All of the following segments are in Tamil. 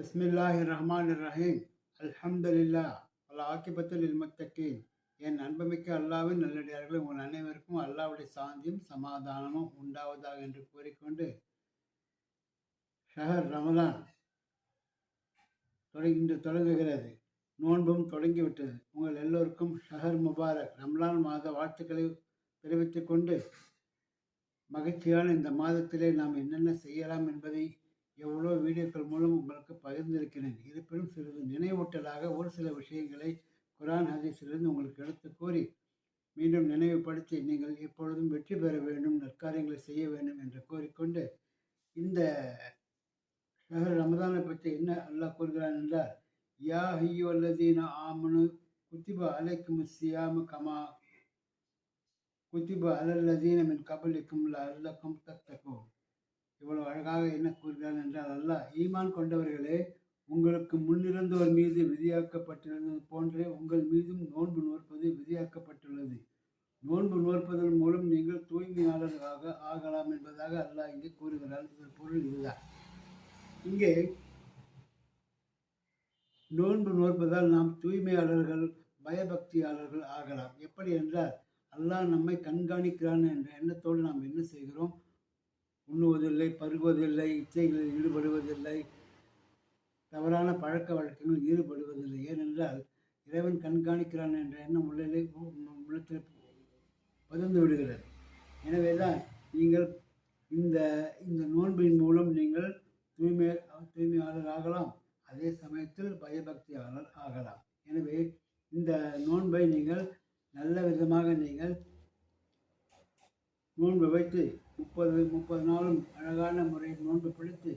பிஸ்மில்லாஹி ரஹ்மான் ரஹீம் அல்ஹம்துலில்லா அல் ஆக்கிபத்தில் இல்முத்தக்கீன் என் அன்புமிக்க அல்லாவின் நல்லடியார்கள் உங்கள் அனைவருக்கும் அல்லாவுடைய சாந்தியும் சமாதானமும் உண்டாவதாக என்று கூறிக்கொண்டு ஷஹர் ரமலான் தொடங்கி இன்று தொடங்குகிறது. நோன்பும் தொடங்கிவிட்டது. உங்கள் எல்லோருக்கும் ஷஹர் முபாரக். ரம்லான் மாத வாழ்த்துக்களை தெரிவித்துக் கொண்டு மகிழ்ச்சியான இந்த மாதத்திலே நாம் என்னென்ன செய்யலாம் என்பதை எவ்வளோ வீடியோக்கள் மூலம் உங்களுக்கு பகிர்ந்திருக்கிறேன். இருப்பினும் சிறிது நினைவூட்டலாக ஒரு சில விஷயங்களை குரான் ஹதீஸிலிருந்து உங்களுக்கு எடுத்து கூறி மீண்டும் நினைவுபடுத்தி நீங்கள் எப்பொழுதும் வெற்றி பெற வேண்டும் நற்காரியங்களை செய்ய வேண்டும் என்று கூறிக்கொண்டு இந்த ஷஹர் ரமதானை பற்றி என்ன அல்லாஹ் கூறுகிறான் என்றால் யா ஹையோ அல்லதீன ஆமனு குத்திப அலைக்கும் சியாமு கமா குத்திப அலல்லதீன மின் கபலிக்கும் அல்லக்கும் தத்தக்கும் அழகாக என்ன கூறுகிறார் என்றால் அல்லாஹ் ஈமான் கொண்டவர்களே உங்களுக்கு முன்னிருந்தோர் மீது விதியாக்கப்பட்டிருந்தது போன்றே உங்கள் மீதும் நோன்பு நோற்பது விதியாக்கப்பட்டுள்ளது. நோன்பு நோற்பதன் மூலம் நீங்கள் தூய்மையாளர்களாக ஆகலாம் என்பதாக அல்லாஹ் இங்கே கூறுகிறார் இதன் பொருள் இதுதான். இங்கே நோன்பு நோற்பதால் நாம் தூய்மையாளர்கள் பயபக்தியாளர்கள் ஆகலாம். எப்படி என்றால் அல்லாஹ் நம்மை கண்காணிக்கிறான் என்ற எண்ணத்தோடு நாம் என்ன செய்கிறோம்? உண்ணுவதில்லை பருகுவதில்லை இச்சைகளில் ஈடுபடுவதில்லை. தவறான பழக்க வழக்கங்களில் ஈடுபடுவதில்லை. ஏனென்றால் இறைவன் கண்காணிக்கிறான் என்ற எண்ணம் உள்ளே உள்ளத்தில் பகிர்ந்து விடுகிறது. எனவே தான் நீங்கள் இந்த இந்த நோன்பின் மூலம் நீங்கள் தூய்மை தூய்மையாளர் ஆகலாம். அதே சமயத்தில் பயபக்தியாளர் ஆகலாம். எனவே இந்த நோன்பை நீங்கள் நல்ல விதமாக நீங்கள் நோன்பு வைத்து முப்பது முப்பது நாளும் அழகான முறையில் நோன்பு பிடித்து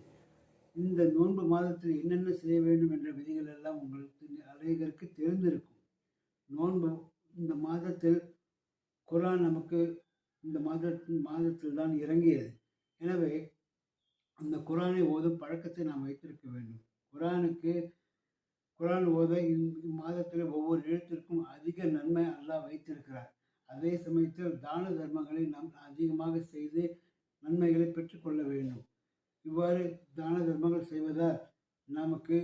இந்த நோன்பு மாதத்தில் என்னென்ன செய்ய வேண்டும் என்ற விதிகள் எல்லாம் உங்களுக்கு அநேகருக்கு தெரிந்திருக்கும். நோன்பு இந்த மாதத்தில் குரான் நமக்கு இந்த மாதத்தின் மாதத்தில் தான் இறங்கியது. எனவே அந்த குரானை ஓதும் பழக்கத்தை நாம் வைத்திருக்க வேண்டும். குரானுக்கு குரான் ஓத இம்மாதத்தில் ஒவ்வொரு எழுத்திற்கும் அதிக நன்மை அல்லாஹ் வைத்திருக்கிறார். அதே சமயத்தில் தான தர்மங்களை நாம் அதிகமாக செய்து நன்மைகளை பெற்றுக்கொள்ள வேண்டும். இவ்வாறு தான தர்மங்கள் செய்வதால் நமக்கு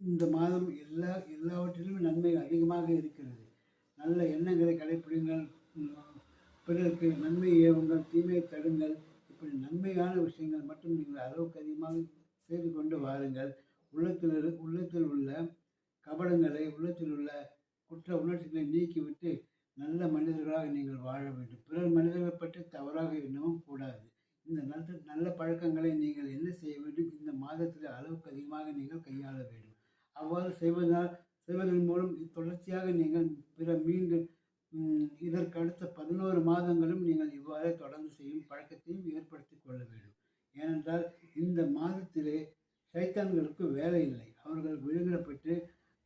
இந்த மாதம் எல்லா எல்லாவற்றிலும் நன்மை அதிகமாக இருக்கிறது. நல்ல எண்ணங்களை கடைப்பிடிங்கள். பிறருக்கு நன்மை ஏவுங்கள் தீமையை தடுங்கள். இப்படி நன்மையான விஷயங்கள் மட்டும் நீங்கள் அளவுக்கு அதிகமாக செய்து கொண்டு வாருங்கள். உள்ளத்தில் உள்ளத்தில் உள்ள கபடங்களை உள்ளத்தில் உள்ள குற்ற உணர்ச்சிகளை நீக்கிவிட்டு வாழ வேண்டும். பிறர் மனிதர்களை பற்றி தவறாக எண்ணவும் கூடாது. இந்த நல்ல நல்ல பழக்கங்களை நீங்கள் என்ன செய்ய வேண்டும்? இந்த மாதத்தில் அளவுக்கு அதிகமாக நீங்கள் கையாள வேண்டும். அவ்வாறு செய்வதால் செய்வதன் மூலம் தொடர்ச்சியாக நீங்கள் பிற மீண்டும் இதற்கு அடுத்த பதினோரு மாதங்களும் நீங்கள் இவ்வாறே தொடர்ந்து செய்யும் பழக்கத்தையும் ஏற்படுத்தி கொள்ள வேண்டும். ஏனென்றால் இந்த மாதத்திலே சைத்தான்களுக்கு வேலை இல்லை. அவர்கள் விழுங்கப்பட்டு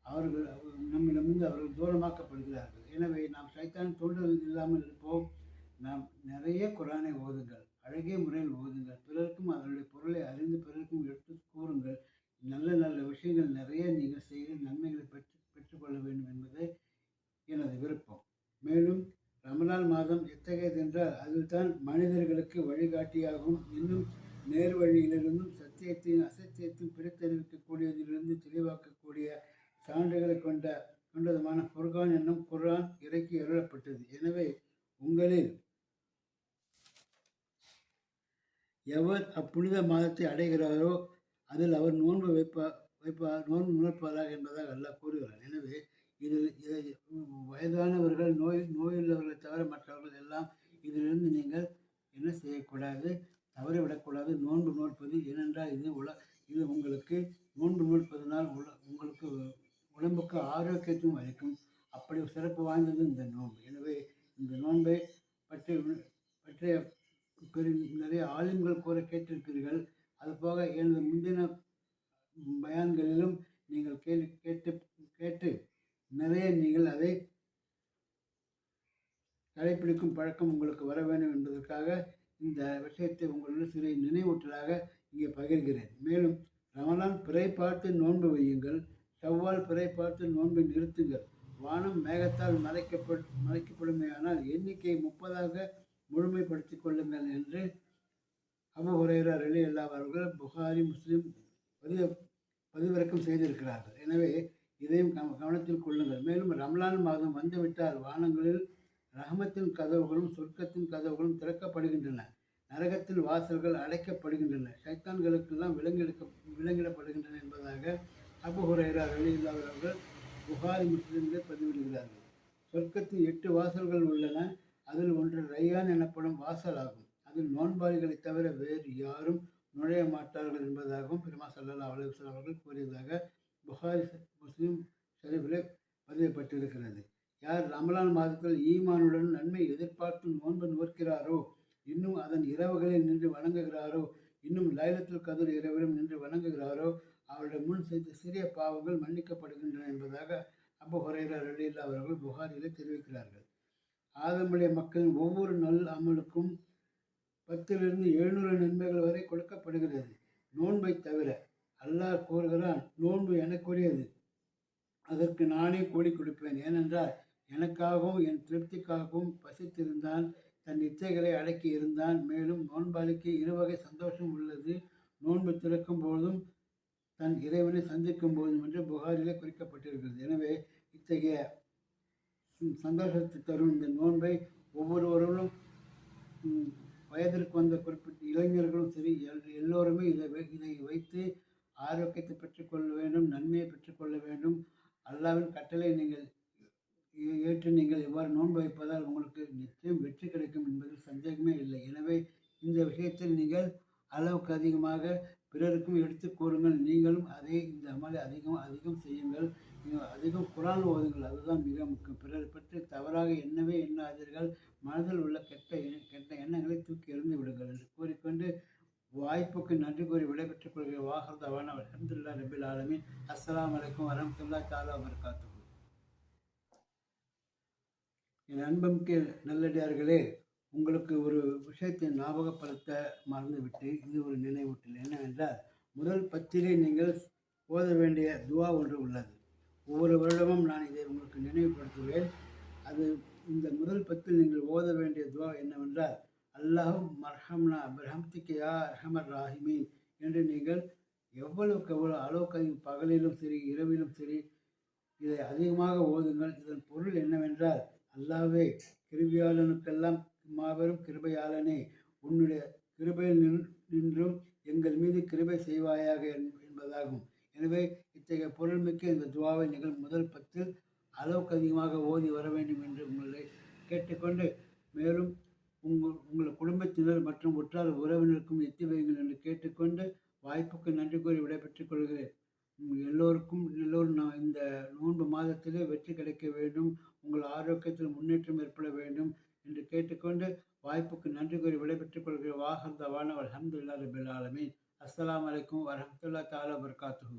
அவர்கள் நம்மிடமிருந்து அவர்கள் தூரமாக்கப்படுகிறார்கள். எனவே நாம் சைத்தான் தூண்டுதல் இல்லாமல் இருப்போம். நாம் நிறைய குரானை ஓதுங்கள் அழகிய முறையில் ஓதுங்கள். பிறருக்கும் அதனுடைய பொருளை அறிந்து பிறருக்கும் எடுத்து கூறுங்கள். நல்ல நல்ல விஷயங்கள் நிறைய நீங்கள் செய்து நன்மைகளை பெற்று பெற்றுக்கொள்ள வேண்டும் என்பதே எனது விருப்பம். மேலும் ரமலான் மாதம் எத்தகையது என்றால் மனிதர்களுக்கு வழிகாட்டியாகவும் இன்னும் நேர்வழியிலிருந்தும் சத்தியத்தையும் அசத்தியத்தையும் பிரித்தறிவிக்கக்கூடியதிலிருந்து தெளிவாக்கக்கூடிய சான்றுகளை கொண்ட கொண்டதுமான குர்கான் என்னும் குர்ஆன் இறக்கி அருளப்பட்டது எனவே உங்களில் எவர் அப்புனித மாதத்தை அடைகிறாரோ அதில் அவர் நோன்பு வைப்பார் வைப்பார் நோன்பு உணர்ப்பாராக என்பதாக அல்லாஹ் கூறுகிறார் எனவே இதில் வயதானவர்கள் நோய் நோயுள்ளவர்களை தவிர மற்றவர்கள் எல்லாம் இதிலிருந்து நீங்கள் என்ன செய்யக்கூடாது? தவறிவிடக்கூடாது. நோன்பு நோற்பது ஏனென்றால் இது உல இது உங்களுக்கு நோன்பு நோற்பதனால் உல உங்களுக்கு உடம்புக்கு ஆரோக்கியத்தையும் அளிக்கும். அப்படி சிறப்பு வாய்ந்தது இந்த நோன்பு. எனவே இந்த நோன்பை பற்றி பற்றிய பெரு நிறைய ஆளுங்கள் கூற கேட்டிருப்பீர்கள் அதுபோக எனது முந்தின பயான்களிலும் நீங்கள் கேள்வி கேட்டு கேட்டு நிறைய நீங்கள் அதை கடைப்பிடிக்கும் பழக்கம் உங்களுக்கு வர வேண்டும் என்பதற்காக இந்த விஷயத்தை உங்களுடன் சிறிய நினைவூட்டலாக இங்கே பகிர்கிறேன். மேலும் ரமலான் பிறை பார்த்து நோன்பு வையுங்கள். செவ்வால் பிறை பார்த்து நோன்பை நிறுத்துங்கள். வானம் மேகத்தால் மறைக்கப்பட் மறைக்கப்படுமையானால் எண்ணிக்கை முப்பதாக முழுமைப்படுத்திக் கொள்ளுங்கள் என்று அபு ஹுரேரா ரலி அல்லா அவர்கள் புகாரி முஸ்லீம் பதிவு பதிவிறக்கம் செய்திருக்கிறார்கள். எனவே இதையும் கவ- கவனத்தில் கொள்ளுங்கள். மேலும் ரம்லான் மாதம் வந்துவிட்டால் வானங்களில் ரஹமத்தின் கதவுகளும் சொர்க்கத்தின் கதவுகளும் திறக்கப்படுகின்றன. நரகத்தின் வாசல்கள் அடைக்கப்படுகின்றன. சைத்தான்களுக்கெல்லாம் விலங்கெடுக்க விலங்கிடப்படுகின்றன என்பதாக அபு ஹுரேரா ரலியல்லாஹு அவர்கள் புகாரி முஸ்லிம்களை பதிவிடுகிறார்கள். சொர்க்கத்தில் எட்டு வாசல்கள் உள்ளன. அதில் ஒன்று ரையான் எனப்படும் வாசல் ஆகும். அதில் நோன்பாளிகளை தவிர வேறு யாரும் நுழைய மாட்டார்கள் என்பதாகவும் பெருமா சல்லா அலுவலம் அவர்கள் கூறியதாக புகாரி முஸ்லீம் ஷரீஃபிலே பதியப்பட்டிருக்கிறது. யார் ரமலான் மாதத்தில் ஈமானுடன் நன்மை எதிர்பார்த்து நோன்பு நோக்கிறாரோ இன்னும் அதன் இரவுகளில் நின்று வணங்குகிறாரோ இன்னும் லைலத்தில் கதிர் இரவிலும் நின்று வணங்குகிறாரோ அவருடைய முன் செய்த சிறிய பாவங்கள் மன்னிக்கப்படுகின்றன என்பதாக அபு ஹுரைரா ரலில்லா அவர்கள் புகாரிலே தெரிவிக்கிறார்கள். ஆதமுடைய மக்களின் ஒவ்வொரு நல் அமலுக்கும் பத்திலிருந்து எழுநூறு நன்மைகள் வரை கொடுக்கப்படுகிறது. நோன்பை தவிர அல்லாஹ் கூறுகிறான் நோன்பு எனக்குரியது. அதற்கு நானே கூலி கொடுப்பேன். ஏனென்றால் எனக்காகவும் என் திருப்திக்காகவும் பசித்திருந்தான் தன் இச்சைகளை அடக்கி இருந்தான் மேலும் நோன்பாளிக்கு இருவகை சந்தோஷம் உள்ளது. நோன்பு திறக்கும் போதும் தன் இறைவனை சந்திக்கும் போதும் என்று புகாரிலே குறிக்கப்பட்டிருக்கிறது. எனவே இத்தகைய சந்தோஷத்தை தரும் இந்த நோன்பை ஒவ்வொருவர்களும் வயதிற்கு வந்த குறிப்பிட்ட இளைஞர்களும் சரி எல்- எல்லோருமே இதை இதை வைத்து ஆரோக்கியத்தை பெற்றுக்கொள்ள வேண்டும் நன்மையை பெற்றுக்கொள்ள வேண்டும். அல்லாவின் கட்டளை நீங்கள் ஏ- ஏற்று நீங்கள் இவ்வாறு நோன்பு வைப்பதால் உங்களுக்கு நிச்சயம் வெற்றி கிடைக்கும் என்பதில் சந்தேகமே இல்லை. எனவே இந்த விஷயத்தில் நீங்கள் அளவுக்கு அதிகமாக பிறருக்கும் எடுத்து கூறுங்கள் நீங்களும் அதே இந்த அமலை அதிகம் அதிகம் செய்யுங்கள். நீங்கள் அதிகம் குரான் ஓதுங்கள். அதுதான் மிக முக்கியம். பிறர் பற்றி தவறாக எண்ணவே எண்ணாதீர்கள். மனதில் உள்ள கெட்ட எண்ண- கெட்ட எண்ணங்களை தூக்கி எறிந்து விடுங்கள் என்று கூறிக்கொண்டு வாய்ப்புக்கு நன்றி கூறி விடைபெற்றுக் கொள்கிற வாகர்தவான அலமதுல்லா ரபில் ஆலமின். அஸ்லாம் வலைக்கம் வரமத்துல்லா தாலா வர்காத்து என் அன்புமிக்க நல்லடியார்களே உங்களுக்கு ஒரு விஷயத்தை ஞாபகப்படுத்த மறந்துவிட்டு இது ஒரு நினைவூட்டல். என்னவென்றால் முதல் பத்திலே நீங்கள் ஓத வேண்டிய துவா ஒன்று உள்ளது. ஒவ்வொரு வருடமும் நான் இதை உங்களுக்கு நினைவுபடுத்துவேன். அது இந்த முதல் பத்தில் நீங்கள் ஓத வேண்டிய துவா என்னவென்றால் அல்லாஹும் மர்ஹம்னா பிரஹம்திக்கையா அர்ஹமர் ராஹிமீன் என்று நீங்கள் எவ்வளவுக்கு எவ்வளவு அளவுக்கு பகலிலும் சரி இரவிலும் சரி இதை அதிகமாக ஓதுங்கள். இதன் பொருள் என்னவென்றால் அல்லாவே கிருவியாளனுக்கெல்லாம் மாபெரும் கிருபையாளனே உன்னுடைய கிருபையில் நின்- நின்றும் எங்கள் மீது கிருபை செய்வாயாக என்பதாகும். எனவே இத்தகைய பொருள்மிக்க இந்த துவாவை நீங்கள் முதல் பத்தில் அளவுக்கு அதிகமாக ஓதி வர வேண்டும் என்று உங்களை கேட்டுக்கொண்டு மேலும் உங்கள் உங்கள் குடும்பத்தினர் மற்றும் உற்றார் உறவினருக்கும் எத்தி வையுங்கள் என்று கேட்டுக்கொண்டு வாய்ப்புக்கு நன்றி கூறி விடைபெற்றுக் கொள்கிறேன். எல்லோருக்கும் எல்லோரும் நான் இந்த நோன்பு மாதத்திலே வெற்றி கிடைக்க வேண்டும். உங்கள் ஆரோக்கியத்தில் முன்னேற்றம் ஏற்பட வேண்டும். என்று கேட்டுக்கொண்டு வாய்ப்புக்கு நன்றி கூறி விடைபெற்றுக் கொள்கிற வாகர்தவான ஹம்துல்லா ரபில் ஆலமீன். அஸ்லாம் அலைக்கும் வரமத்துல்லா தாலா வபரகாத்துஹு.